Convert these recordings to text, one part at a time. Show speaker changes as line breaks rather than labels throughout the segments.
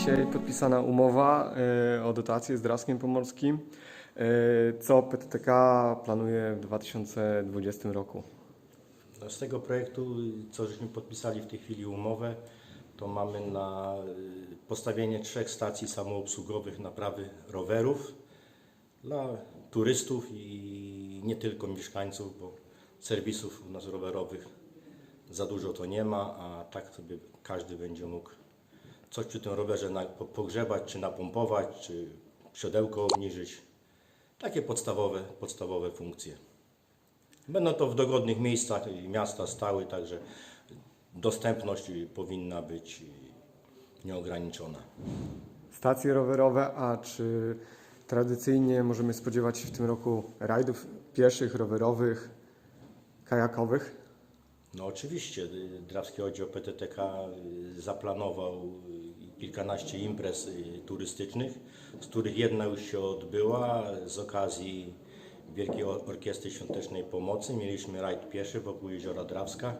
dzisiaj podpisana umowa e, o dotację z Drawskiem Pomorskim. E, Co PTTK planuje w 2020 roku?
No, Z tego projektu, co żeśmy podpisali w tej chwili umowę, to mamy na y, postawienie trzech stacji samoobsługowych naprawy rowerów dla turystów i nie tylko mieszkańców, bo serwisów u nas rowerowych za dużo to nie ma, a tak sobie każdy będzie mógł coś przy tym rowerze na, po- pogrzebać, czy napompować, czy siodełko obniżyć. Takie podstawowe, podstawowe funkcje. Będą to w dogodnych miejscach i miasta stały, także dostępność powinna być nieograniczona.
Stacje rowerowe, a czy tradycyjnie możemy spodziewać się w tym roku rajdów pieszych, rowerowych, kajakowych?
No oczywiście, Drawski Oddział PTTK y, zaplanował y, kilkanaście imprez y, turystycznych, z których jedna już się odbyła z okazji Wielkiej Or- Orkiestry Świątecznej Pomocy. Mieliśmy rajd pieszy wokół Jeziora Drawska,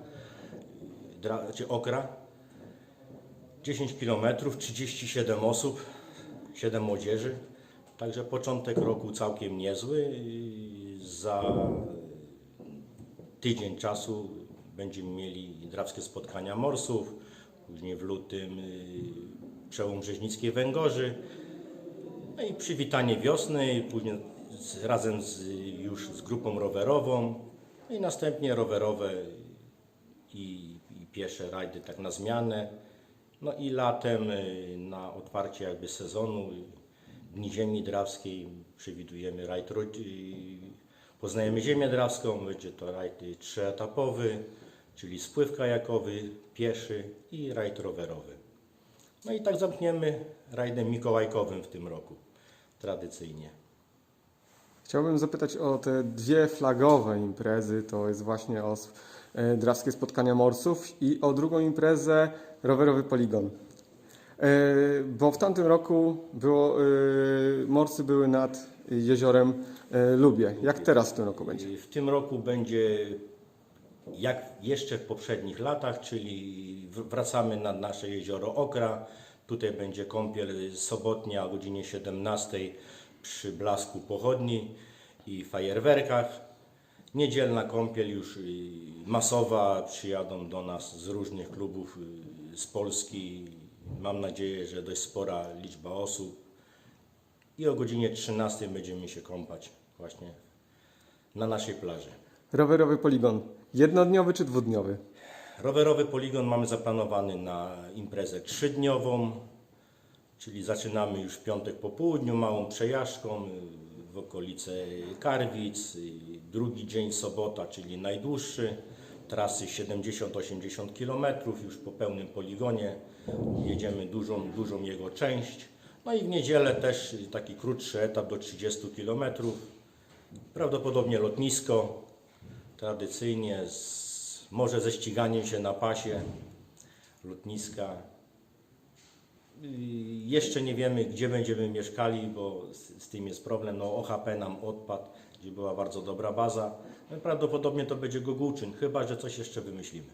Dra, Okra. 10 km, 37 osób, 7 młodzieży. Także początek roku całkiem niezły. Za tydzień czasu będziemy mieli drawskie spotkania morsów, później w lutym y, przełom Brzeźnickiej Węgorzy, no i przywitanie wiosny, później z, razem z, już z grupą rowerową, no i następnie rowerowe i, i piesze rajdy tak na zmianę. No i latem y, na otwarcie jakby sezonu Dni Ziemi Drawskiej przewidujemy rajd y, Poznajemy Ziemię Drawską, będzie to rajd trzyetapowy, czyli spływ kajakowy, pieszy i rajd rowerowy. No i tak zamkniemy rajdem mikołajkowym w tym roku, tradycyjnie.
Chciałbym zapytać o te dwie flagowe imprezy, to jest właśnie o e, Drawskie Spotkania Morsów i o drugą imprezę Rowerowy Poligon. E, Bo w tamtym roku było, e, morsy były nad jeziorem Lubie. Jak teraz w tym roku będzie?
W tym roku będzie jak jeszcze w poprzednich latach, czyli wracamy na nasze jezioro Okra. Tutaj będzie kąpiel sobotnia o godzinie 17 przy blasku pochodni i fajerwerkach. Niedzielna kąpiel już y, masowa, przyjadą do nas z różnych klubów y, z Polski. Mam nadzieję, że dość spora liczba osób. I o godzinie 13 będziemy się kąpać właśnie na naszej plaży.
Rowerowy Poligon. Jednodniowy czy dwudniowy?
Rowerowy poligon mamy zaplanowany na imprezę trzydniową, czyli zaczynamy już w piątek po południu małą przejażdżką y, w okolice Karwic. y, Drugi dzień sobota, czyli najdłuższy, trasy 70-80 km już po pełnym poligonie. Jedziemy dużą, dużą jego część. No i w niedzielę też y, taki krótszy etap do 30 km. Prawdopodobnie lotnisko, tradycyjnie, z, może ze ściganiem się na pasie lotniska. Jeszcze nie wiemy, gdzie będziemy mieszkali, bo z, z tym jest problem. No, OHP nam odpadł, gdzie była bardzo dobra baza. No, prawdopodobnie to będzie Gogułczyn, chyba że coś jeszcze wymyślimy.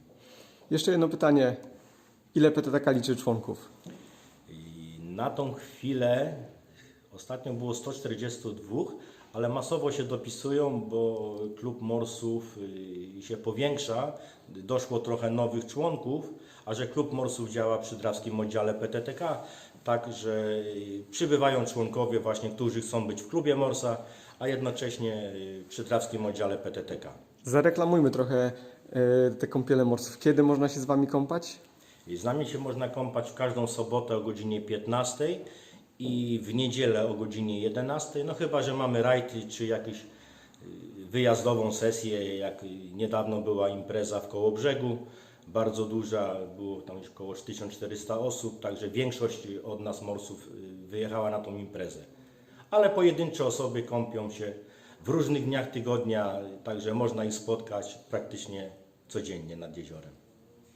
Jeszcze jedno pytanie. Ile PTTK liczy członków?
I na tą chwilę ostatnio było 142, ale masowo się dopisują, bo klub Morsów y, się powiększa. Doszło trochę nowych członków, a że klub Morsów działa przy Drawskim oddziale PTTK, także y, przybywają członkowie właśnie, którzy chcą być w klubie Morsa, a jednocześnie y, przy Drawskim oddziale PTTK.
Zareklamujmy trochę te kąpiele morsów. Kiedy można się z Wami kąpać?
Z nami się można kąpać w każdą sobotę o godzinie 15 i w niedzielę o godzinie 11. No chyba, że mamy rajd czy jakąś y, wyjazdową sesję, jak niedawno była impreza w Kołobrzegu, bardzo duża, było tam już około 1400 osób, także większość od nas morsów y, wyjechała na tą imprezę. Ale pojedyncze osoby kąpią się w różnych dniach tygodnia, także można ich spotkać praktycznie codziennie nad jeziorem.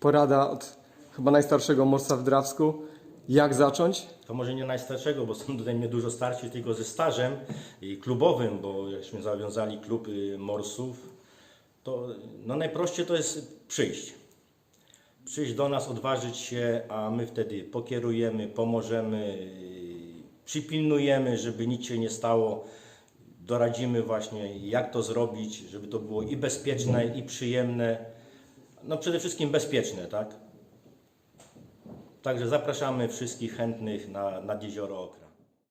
Porada od chyba najstarszego morsa w Drawsku. Jak zacząć?
To może nie najstarszego, bo są tutaj mnie dużo starsi, tylko ze stażem klubowym, bo jakśmy zawiązali klub y, morsów, to no najprościej to jest przyjść. przyjść do nas, odważyć się, a my wtedy pokierujemy, pomożemy, yy, przypilnujemy, żeby nic się nie stało. Doradzimy właśnie, jak to zrobić, żeby to było i bezpieczne, i przyjemne. No przede wszystkim bezpieczne, tak? Także zapraszamy wszystkich chętnych na, nad jezioro Okra.